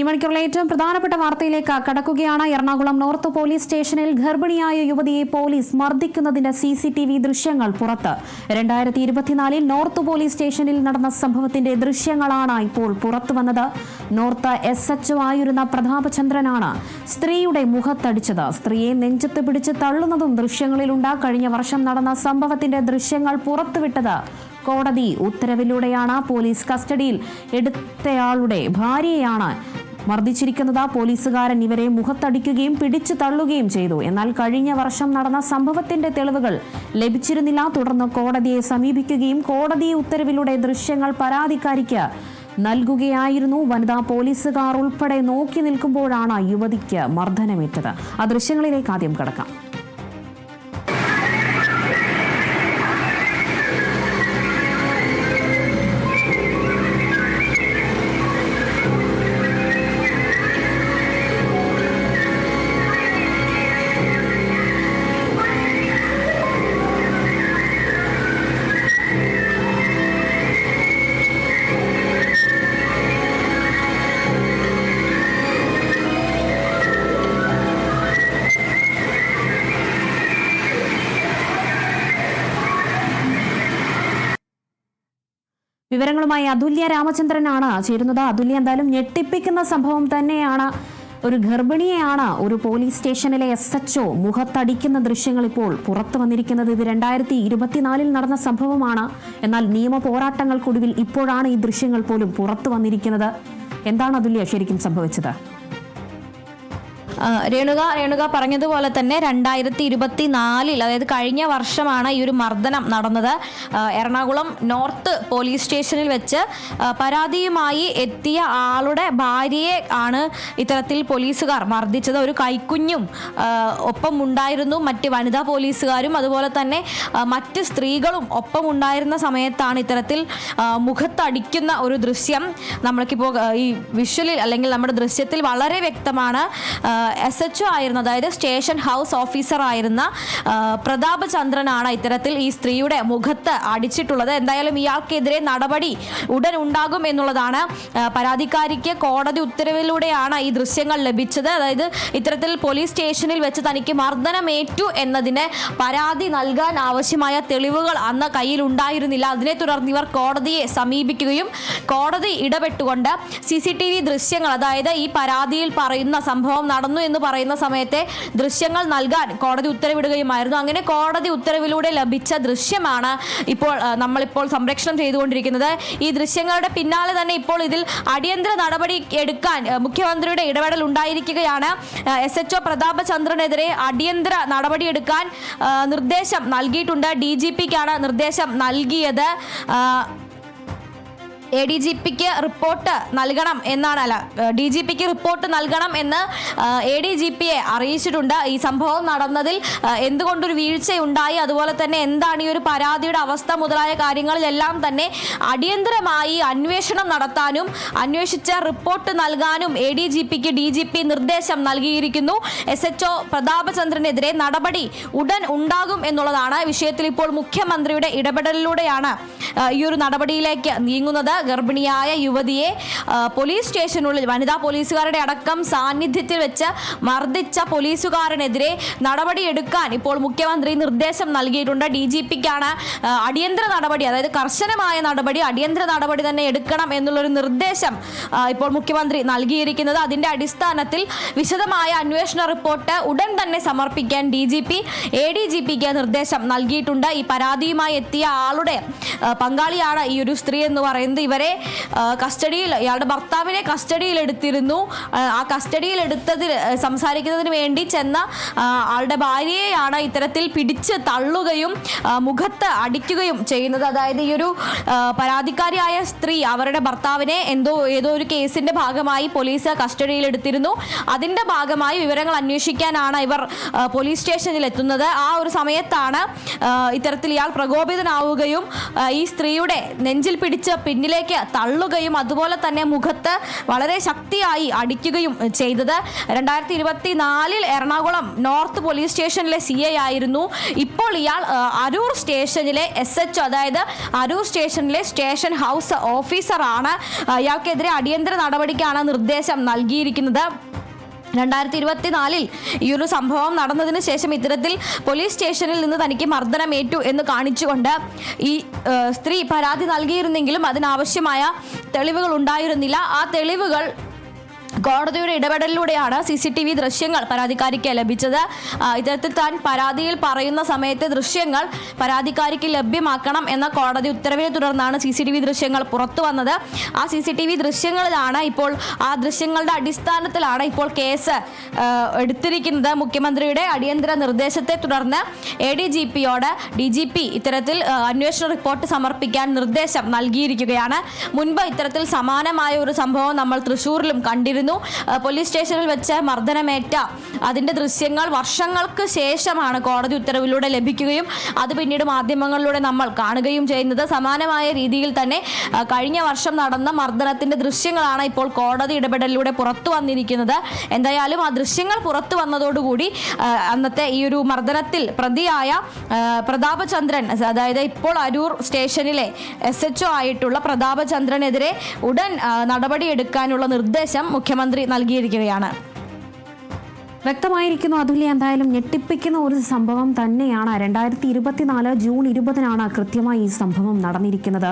ഈ മണിക്കൂറിലെ ഏറ്റവും പ്രധാനപ്പെട്ട വാർത്തയിലേക്ക് കടക്കുകയാണ്. എറണാകുളം നോർത്ത് പോലീസ് സ്റ്റേഷനിൽ ഗർഭിണിയായ യുവതിയെ പോലീസ് മർദ്ദിക്കുന്നതിന്റെ സി സി ടി വി ദൃശ്യങ്ങൾ പുറത്ത്. രണ്ടായിരത്തി ഇരുപത്തിനാലിൽ നോർത്ത് പോലീസ് സ്റ്റേഷനിൽ നടന്ന സംഭവത്തിന്റെ ദൃശ്യങ്ങളാണ് ഇപ്പോൾ പുറത്തു വന്നത്. നോർത്ത് എസ് എച്ച് ആയിരുന്ന പ്രതാപചന്ദ്രനാണ് സ്ത്രീയുടെ മുഖത്തടിച്ചത്. സ്ത്രീയെ നെഞ്ചത്ത് പിടിച്ച് തള്ളുന്നതും ദൃശ്യങ്ങളിലുണ്ട്. കഴിഞ്ഞ വർഷം നടന്ന സംഭവത്തിന്റെ ദൃശ്യങ്ങൾ പുറത്തുവിട്ടത് കോടതി ഉത്തരവിലൂടെയാണ്. പോലീസ് കസ്റ്റഡിയിൽ എടുത്തയാളുടെ ഭാര്യയാണ് മർദ്ദിച്ചിരിക്കുന്നത് പോലീസുകാരൻ ഇവരെ മുഖത്തടിക്കുകയും പിടിച്ചു തള്ളുകയും ചെയ്തു. എന്നാൽ കഴിഞ്ഞ വർഷം നടന്ന സംഭവത്തിന്റെ തെളിവുകൾ ലഭിച്ചിരുന്നില്ല. തുടർന്ന് കോടതിയെ സമീപിക്കുകയും കോടതി ഉത്തരവിലൂടെ ദൃശ്യങ്ങൾ പരാതിക്കാരിക്ക് നൽകുകയായിരുന്നു. വനിതാ പോലീസുകാർ ഉൾപ്പെടെ നോക്കി നിൽക്കുമ്പോഴാണ് യുവതിക്ക് മർദ്ദനമേറ്റത്. ആ ദൃശ്യങ്ങളിലേക്ക് ആദ്യം കടക്കാം. വിവരങ്ങളുമായി അതുല്യ രാമചന്ദ്രനാണ് ചേരുന്നത്. അതുല്യ എന്തായാലും ഞെട്ടിപ്പിക്കുന്ന സംഭവം തന്നെയാണ്. ഒരു ഗർഭിണിയെയാണ് ഒരു പോലീസ് സ്റ്റേഷനിലെ എസ് എച്ച് ഒ മുഖത്തടിക്കുന്ന ദൃശ്യങ്ങൾ ഇപ്പോൾ പുറത്തു വന്നിരിക്കുന്നത്. ഇത് രണ്ടായിരത്തി ഇരുപത്തിനാലിൽ നടന്ന സംഭവമാണ്. എന്നാൽ നിയമ പോരാട്ടങ്ങൾക്കൊടുവിൽ ഇപ്പോഴാണ് ഈ ദൃശ്യങ്ങൾ പോലും പുറത്തു വന്നിരിക്കുന്നത്. എന്താണ് അതുല്യ ശരിക്കും സംഭവിച്ചത്? രേണുക രേണുക പറഞ്ഞതുപോലെ തന്നെ രണ്ടായിരത്തി ഇരുപത്തി നാലിൽ അതായത് കഴിഞ്ഞ വർഷമാണ് ഈ ഒരു മർദ്ദനം നടന്നത്. എറണാകുളം നോർത്ത് പോലീസ് സ്റ്റേഷനിൽ വെച്ച് പരാതിയുമായി എത്തിയ ആളുടെ ഭാര്യയെ ആണ് ഇത്തരത്തിൽ പോലീസുകാർ മർദ്ദിച്ചത്. ഒരു കൈക്കുഞ്ഞും ഒപ്പം ഉണ്ടായിരുന്നു മറ്റ് വനിതാ പോലീസുകാരും അതുപോലെ തന്നെ മറ്റ് സ്ത്രീകളും ഒപ്പം ഉണ്ടായിരുന്ന സമയത്താണ് ഇത്തരത്തിൽ മുഖത്തടിക്കുന്ന ഒരു ദൃശ്യം നമ്മൾക്കിപ്പോൾ ഈ വിഷ്വലിൽ അല്ലെങ്കിൽ നമ്മുടെ ദൃശ്യത്തിൽ വളരെ വ്യക്തമാണ്. എസ് എച്ച് ആയിരുന്ന അതായത് സ്റ്റേഷൻ ഹൗസ് ഓഫീസർ ആയിരുന്ന പ്രതാപചന്ദ്രനാണ് പ്രതാപ് ചന്ദ്രനാണ് ഇത്തരത്തിൽ ഈ സ്ത്രീയുടെ മുഖത്ത് അടിച്ചിട്ടുള്ളത്. എന്തായാലും ഇയാൾക്കെതിരെ നടപടി ഉടൻ ഉണ്ടാകും എന്നുള്ളതാണ് പരാതിക്കാരിക്ക് കോടതി ഉത്തരവിലൂടെയാണ് ഈ ദൃശ്യങ്ങൾ ലഭിച്ചത്. അതായത് ഇത്തരത്തിൽ പോലീസ് സ്റ്റേഷനിൽ വെച്ച് തനിക്ക് മർദ്ദനമേറ്റു എന്നതിന് പരാതി നൽകാൻ ആവശ്യമായ തെളിവുകൾ അന്ന് കയ്യിൽ ഉണ്ടായിരുന്നില്ല അതിനെ തുടർന്ന് ഇവർ കോടതിയെ സമീപിക്കുകയും കോടതി ഇടപെട്ടുകൊണ്ട് സി ദൃശ്യങ്ങൾ അതായത് ഈ പരാതിയിൽ പറയുന്ന സംഭവം നടന്നു എന്ന് പറയുന്ന സമയത്തെ ദൃശ്യങ്ങൾ നൽകാൻ കോടതി ഉത്തരവിടുകയുമായിരുന്നു. അങ്ങനെ കോടതി ഉത്തരവിലൂടെ ലഭിച്ച ദൃശ്യമാണ് ഇപ്പോൾ നമ്മളിപ്പോൾ സംരക്ഷണം ചെയ്തുകൊണ്ടിരിക്കുന്നത്. ഈ ദൃശ്യങ്ങളുടെ പിന്നാലെ തന്നെ ഇപ്പോൾ ഇതിൽ അടിയന്തര നടപടി എടുക്കാൻ മുഖ്യമന്ത്രിയുടെ ഇടപെടൽ ഉണ്ടായിരിക്കുകയാണ്. എസ് എച്ച് ഒ പ്രതാപചന്ദ്രനെതിരെ അടിയന്തര നടപടിയെടുക്കാൻ നിർദ്ദേശം നൽകിയിട്ടുണ്ട്. ഡി ജി പിക്കാണ് നിർദ്ദേശം നൽകിയത്. എ ഡി ജി പിക്ക് റിപ്പോർട്ട് നൽകണം എന്നാണ് അല്ല ഡി ജി പിക്ക് റിപ്പോർട്ട് നൽകണം എന്ന് എ ഡി ജി പിയെ അറിയിച്ചിട്ടുണ്ട്. ഈ സംഭവം നടന്നതിൽ എന്തുകൊണ്ടൊരു വീഴ്ചയുണ്ടായി അതുപോലെ തന്നെ എന്താണ് ഈ ഒരു പരാതിയുടെ അവസ്ഥ മുതലായ കാര്യങ്ങളിലെല്ലാം തന്നെ അടിയന്തരമായി അന്വേഷണം നടത്താനും അന്വേഷിച്ച റിപ്പോർട്ട് നൽകാനും എ ഡി ജി പിക്ക് ഡി ജി പി നിർദ്ദേശം നൽകിയിരിക്കുന്നു. എസ് എച്ച് ഒ പ്രതാപചന്ദ്രനെതിരെ നടപടി ഉടൻ ഉണ്ടാകും എന്നുള്ളതാണ് വിഷയത്തിൽ ഇപ്പോൾ മുഖ്യമന്ത്രിയുടെ ഇടപെടലിലൂടെയാണ് ഈ ഒരു നടപടിയിലേക്ക് നീങ്ങുന്നത്. ഗർഭിണിയായ യുവതിയെ പോലീസ് സ്റ്റേഷനുള്ളിൽ വനിതാ പോലീസുകാരുടെ അടക്കം സാന്നിധ്യത്തിൽ വെച്ച് മർദ്ദിച്ച പോലീസുകാരനെതിരെ നടപടിയെടുക്കാൻ ഇപ്പോൾ മുഖ്യമന്ത്രി നിർദ്ദേശം നൽകിയിട്ടുണ്ട്. ഡി ജി പിക്കാണ് അടിയന്തര നടപടി അതായത് കർശനമായ നടപടി അടിയന്തര നടപടി തന്നെ എടുക്കണം എന്നുള്ളൊരു നിർദ്ദേശം ഇപ്പോൾ മുഖ്യമന്ത്രി നൽകിയിരിക്കുന്നത്. അതിന്റെ അടിസ്ഥാനത്തിൽ വിശദമായ അന്വേഷണ റിപ്പോർട്ട് ഉടൻ തന്നെ സമർപ്പിക്കാൻ D G P A D G പിക്ക് നിർദ്ദേശം നൽകിയിട്ടുണ്ട്. ഈ പരാതിയുമായി എത്തിയ ആളുടെ പങ്കാളിയാണ് ഈ ഒരു സ്ത്രീ എന്ന് പറയുന്നത്. ഇവരെ കസ്റ്റഡിയിൽ ഇയാളുടെ ഭർത്താവിനെ കസ്റ്റഡിയിൽ എടുത്തിരുന്നു ആ, കസ്റ്റഡിയിൽ എടുത്തതിൽ സംസാരിക്കുന്നതിന് വേണ്ടി ചെന്ന ആളുടെ ഭാര്യയെയാണ് ഇത്തരത്തിൽ പിടിച്ച് തള്ളുകയും മുഖത്ത് അടിക്കുകയും ചെയ്യുന്നത്. അതായത് ഈ ഒരു പരാതിക്കാരിയായ സ്ത്രീ അവരുടെ ഭർത്താവിനെ എന്തോ ഏതോ ഒരു കേസിന്റെ ഭാഗമായി പോലീസ് കസ്റ്റഡിയിൽ എടുത്തിരുന്നു അതിന്റെ ഭാഗമായി വിവരങ്ങൾ അന്വേഷിക്കാനാണ് ഇവർ പോലീസ് സ്റ്റേഷനിൽ എത്തുന്നത് ആ ഒരു സമയത്താണ് ഇത്തരത്തിൽ ഇയാൾ പ്രകോപിതനാവുകയും ഈ സ്ത്രീയുടെ നെഞ്ചിൽ പിടിച്ച് പിന്നിലെ മുന്നിലേക്ക് തള്ളുകയും അതുപോലെ തന്നെ മുഖത്ത് വളരെ ശക്തിയായി അടിക്കുകയും ചെയ്തത്. രണ്ടായിരത്തി ഇരുപത്തി നാലിൽ എറണാകുളം നോർത്ത് പോലീസ് സ്റ്റേഷനിലെ സി ഐ ആയിരുന്നു. ഇപ്പോൾ ഇയാൾ അരൂർ സ്റ്റേഷനിലെ എസ് എച്ച് അതായത് അരൂർ സ്റ്റേഷനിലെ സ്റ്റേഷൻ ഹൗസ് ഓഫീസറാണ്. ഇയാൾക്കെതിരെ അടിയന്തര നടപടിക്കാണ് നിർദ്ദേശം നൽകിയിരിക്കുന്നത്. രണ്ടായിരത്തി ഇരുപത്തിനാലിൽ ഈ ഒരു സംഭവം നടന്നതിന് ശേഷം ഇത്തരത്തിൽ പോലീസ് സ്റ്റേഷനിൽ നിന്ന് തനിക്ക് മർദ്ദനമേറ്റു എന്ന് കാണിച്ചുകൊണ്ട് ഈ സ്ത്രീ പരാതി നൽകിയിരുന്നെങ്കിലും അതിനാവശ്യമായ തെളിവുകൾ ഉണ്ടായിരുന്നില്ല. ആ തെളിവുകൾ കോടതിയുടെ ഇടപെടലിലൂടെയാണ് സി സി ടി വി ദൃശ്യങ്ങൾ പരാതിക്കാരിക്ക് ലഭിച്ചത്. ഇത്തരത്തിൽ താൻ പരാതിയിൽ പറയുന്ന സമയത്തെ ദൃശ്യങ്ങൾ പരാതിക്കാരിക്ക് ലഭ്യമാക്കണം എന്ന കോടതി ഉത്തരവിനെ തുടർന്നാണ് സി സി ടി വി ദൃശ്യങ്ങൾ പുറത്തു വന്നത്. ആ സി സി ടി വി ദൃശ്യങ്ങളിലാണ് ഇപ്പോൾ ആ ദൃശ്യങ്ങളുടെ അടിസ്ഥാനത്തിലാണ് ഇപ്പോൾ കേസ് എടുത്തിരിക്കുന്നത്. മുഖ്യമന്ത്രിയുടെ അടിയന്തര നിർദ്ദേശത്തെ തുടർന്ന് എ ഡി ജി പിയോട് ഡി ജി പി ഇത്തരത്തിൽ അന്വേഷണ റിപ്പോർട്ട് സമർപ്പിക്കാൻ നിർദ്ദേശം നൽകിയിരിക്കുകയാണ്. മുൻപ് ഇത്തരത്തിൽ സമാനമായ ഒരു സംഭവം നമ്മൾ തൃശ്ശൂരിലും കണ്ടിരുന്നു. ആ, പോലീസ് സ്റ്റേഷനിൽ വെച്ച മർദ്ദനമേറ്റ അതിന്റെ ദൃശ്യങ്ങൾ വർഷങ്ങൾക്ക് ശേഷമാണ് കോടതി ഉത്തരവിലൂടെ ലഭിക്കുകയും അത് പിന്നീട് മാധ്യമങ്ങളിലൂടെ നമ്മൾ കാണുകയും ചെയ്യുന്നത്. സമാനമായ രീതിയിൽ തന്നെ കഴിഞ്ഞ വർഷം നടന്ന മർദ്ദനത്തിന്റെ ദൃശ്യങ്ങളാണ് ഇപ്പോൾ കോടതി ഇടപെടലിലൂടെ പുറത്തു വന്നിരിക്കുന്നത്. എന്തായാലും ആ ദൃശ്യങ്ങൾ പുറത്തു വന്നതോടുകൂടി അന്നത്തെ ഈ ഒരു മർദ്ദനത്തിൽ പ്രതിയായ പ്രതാപചന്ദ്രൻ അതായത് ഇപ്പോൾ അരൂർ സ്റ്റേഷനിലെ എസ് എച്ച് ആയിട്ടുള്ള പ്രതാപചന്ദ്രനെതിരെ ഉടൻ നടപടിയെടുക്കാനുള്ള നിർദ്ദേശം മുഖ്യമന്ത്രി നൽകിയിരിക്കുകയാണ് വ്യക്തമായിരിക്കുന്നു അതുല്യ എന്തായാലും ഞെട്ടിപ്പിക്കുന്ന ഒരു സംഭവം തന്നെയാണ്. രണ്ടായിരത്തി ഇരുപത്തിനാല് ജൂൺ ഇരുപതിനാണ് കൃത്യമായി ഈ സംഭവം നടന്നിരിക്കുന്നത്.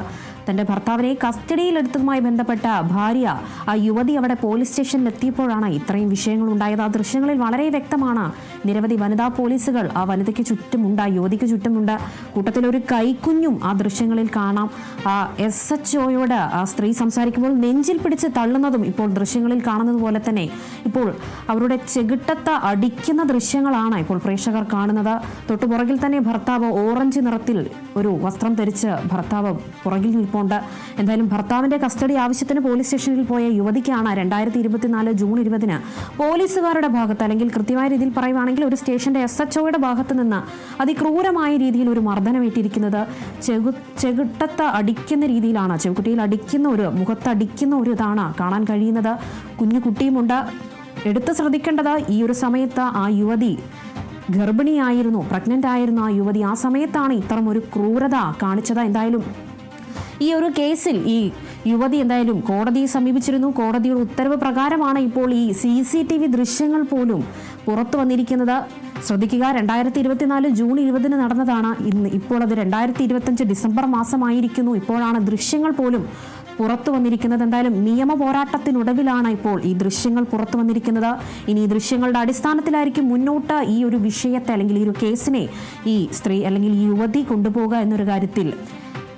തന്റെ ഭർത്താവിനെ കസ്റ്റഡിയിലെടുത്തതുമായി ബന്ധപ്പെട്ട ഭാര്യ ആ യുവതി അവിടെ പോലീസ് സ്റ്റേഷനിൽ എത്തിയപ്പോഴാണ് ഇത്രയും വിഷയങ്ങൾ ഉണ്ടായത് ആ ദൃശ്യങ്ങളിൽ വളരെ വ്യക്തമാണ്. നിരവധി വനിതാ പോലീസുകൾ ആ വനിതയ്ക്ക് ചുറ്റുമുണ്ട് ആ യുവതിക്ക് ചുറ്റുമുണ്ട്. കൂട്ടത്തിൽ ഒരു കൈക്കുഞ്ഞും ആ ദൃശ്യങ്ങളിൽ കാണാം. ആ എസ് എച്ച് ഒയോട് ആ സ്ത്രീ സംസാരിക്കുമ്പോൾ നെഞ്ചിൽ പിടിച്ച് തള്ളുന്നതും ഇപ്പോൾ ദൃശ്യങ്ങളിൽ കാണുന്നത് പോലെ തന്നെ. ഇപ്പോൾ അവരുടെ ചെകിട്ടത്ത് അടിക്കുന്ന ദൃശ്യങ്ങളാണ് ഇപ്പോൾ പ്രേക്ഷകർ കാണുന്നത്. തൊട്ടു പുറകിൽ തന്നെ ഭർത്താവ് ഓറഞ്ച് നിറത്തിൽ ഒരു വസ്ത്രം ധരിച്ച് ഭർത്താവ് പുറകിൽ നിൽപ്പുണ്ട്. എന്തായാലും ഭർത്താവിന്റെ കസ്റ്റഡി ആവശ്യത്തിന് പോലീസ് സ്റ്റേഷനിൽ പോയ യുവതിക്കാണ് രണ്ടായിരത്തി ഇരുപത്തിനാല് ജൂൺ ഇരുപതിന് പോലീസുകാരുടെ ഭാഗത്ത് അല്ലെങ്കിൽ കൃത്യമായ രീതിയിൽ പറയുവാണെങ്കിൽ ഒരു സ്റ്റേഷന്റെ എസ് എച്ച് ഒയുടെ ഭാഗത്ത് നിന്ന് അതിക്രൂരമായ രീതിയിൽ ഒരു മർദ്ദനമേറ്റിരിക്കുന്നത് ചെകു ചെകിട്ടത്ത് അടിക്കുന്ന രീതിയിലാണ്. ചെകുട്ടിയിൽ അടിക്കുന്ന ഒരു മുഖത്തടിക്കുന്ന ഒരു ഇതാണ് കാണാൻ കഴിയുന്നത്. കുഞ്ഞു കുട്ടിയുമുണ്ട്. എടുത്ത് ശ്രദ്ധിക്കേണ്ടത് ഈ ഒരു സമയത്ത് ആ യുവതി ഗർഭിണിയായിരുന്നു പ്രഗ്നന്റ് ആയിരുന്നു ആ യുവതി. ആ സമയത്താണ് ഇത്തരം ഒരു ക്രൂരത കാണിച്ചത്. എന്തായാലും ഈ ഒരു കേസിൽ ഈ യുവതി എന്തായാലും കോടതിയെ സമീപിച്ചിരുന്നു. കോടതിയുടെ ഉത്തരവ് പ്രകാരമാണ് ഇപ്പോൾ ഈ സി സി ടി വി ദൃശ്യങ്ങൾ പോലും പുറത്തു വന്നിരിക്കുന്നത്. ശ്രദ്ധിക്കുക രണ്ടായിരത്തി ഇരുപത്തിനാല് ജൂൺ ഇരുപതിന് നടന്നതാണ് ഇന്ന്. ഇപ്പോൾ അത് രണ്ടായിരത്തി ഇരുപത്തഞ്ച് ഡിസംബർ മാസമായിരിക്കുന്നു. ഇപ്പോഴാണ് ദൃശ്യങ്ങൾ പോലും പുറത്തു വന്നിരിക്കുന്നത് എന്തായാലും നിയമ പോരാട്ടത്തിനൊടുവിലാണ് ഇപ്പോൾ ഈ ദൃശ്യങ്ങൾ പുറത്തു വന്നിരിക്കുന്നത്. ഇനി ഈ ദൃശ്യങ്ങളുടെ അടിസ്ഥാനത്തിലായിരിക്കും മുന്നോട്ട് ഈ ഒരു വിഷയത്തെ അല്ലെങ്കിൽ ഈ ഒരു കേസിനെ ഈ സ്ത്രീ അല്ലെങ്കിൽ യുവതി കൊണ്ടുപോകുക എന്നൊരു കാര്യത്തിൽ.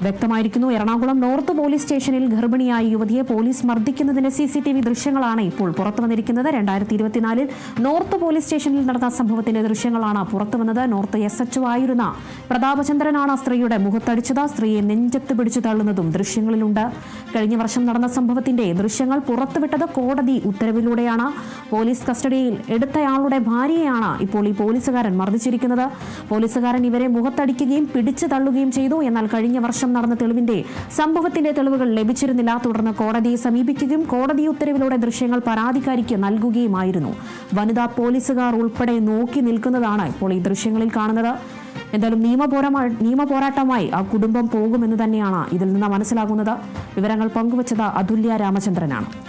വ്യക്തമായിരിക്കുന്നു. എറണാകുളം നോർത്ത് പോലീസ് സ്റ്റേഷനിൽ ഗർഭിണിയായ യുവതിയെ പോലീസ് മർദ്ദിക്കുന്നതിന്റെ സി സി ടി വി ദൃശ്യങ്ങളാണ് ഇപ്പോൾ പുറത്തു വന്നിരിക്കുന്നത്. രണ്ടായിരത്തി ഇരുപത്തിനാലിൽ നോർത്ത് പോലീസ് സ്റ്റേഷനിൽ നടന്ന സംഭവത്തിന്റെ ദൃശ്യങ്ങളാണ് പുറത്തു വന്നത്. നോർത്ത് എസ് എച്ച് ആയിരുന്ന പ്രതാപചന്ദ്രനാണ് സ്ത്രീയുടെ മുഖത്തടിച്ചത്. സ്ത്രീയെ നെഞ്ചത്ത് പിടിച്ചു തള്ളുന്നതും ദൃശ്യങ്ങളിലുണ്ട്. കഴിഞ്ഞ വർഷം നടന്ന സംഭവത്തിന്റെ ദൃശ്യങ്ങൾ പുറത്തുവിട്ടത് കോടതി ഉത്തരവിലൂടെയാണ്. പോലീസ് കസ്റ്റഡിയിൽ എടുത്തയാളുടെ ഭാര്യയാണ് ഇപ്പോൾ ഈ പോലീസുകാരൻ മർദ്ദിച്ചിരിക്കുന്നത്. പോലീസുകാരൻ ഇവരെ മുഖത്തടിക്കുകയും പിടിച്ചു തള്ളുകയും ചെയ്തു. എന്നാൽ കഴിഞ്ഞ വർഷം നടന്ന തെളിവിന്റെ സംഭവത്തിന്റെ തെളിവുകൾ ലഭിച്ചിരുന്നില്ല. തുടർന്ന് കോടതിയെ സമീപിക്കുകയും കോടതി ഉത്തരവിലൂടെ ദൃശ്യങ്ങൾ പരാതിക്കാരിക്ക് നൽകുകയുമായിരുന്നു. വനിതാ പോലീസുകാർ ഉൾപ്പെടെ നോക്കി നിൽക്കുന്നതാണ് ഇപ്പോൾ ഈ ദൃശ്യങ്ങളിൽ കാണുന്നത്. എന്തായാലും നിയമപോരമായി നിയമ പോരാട്ടമായി ആ കുടുംബം പോകുമെന്ന് തന്നെയാണ് ഇതിൽ നിന്ന് മനസ്സിലാകുന്നത്. വിവരങ്ങൾ പങ്കുവച്ചത് അതുല്യ രാമചന്ദ്രനാണ്.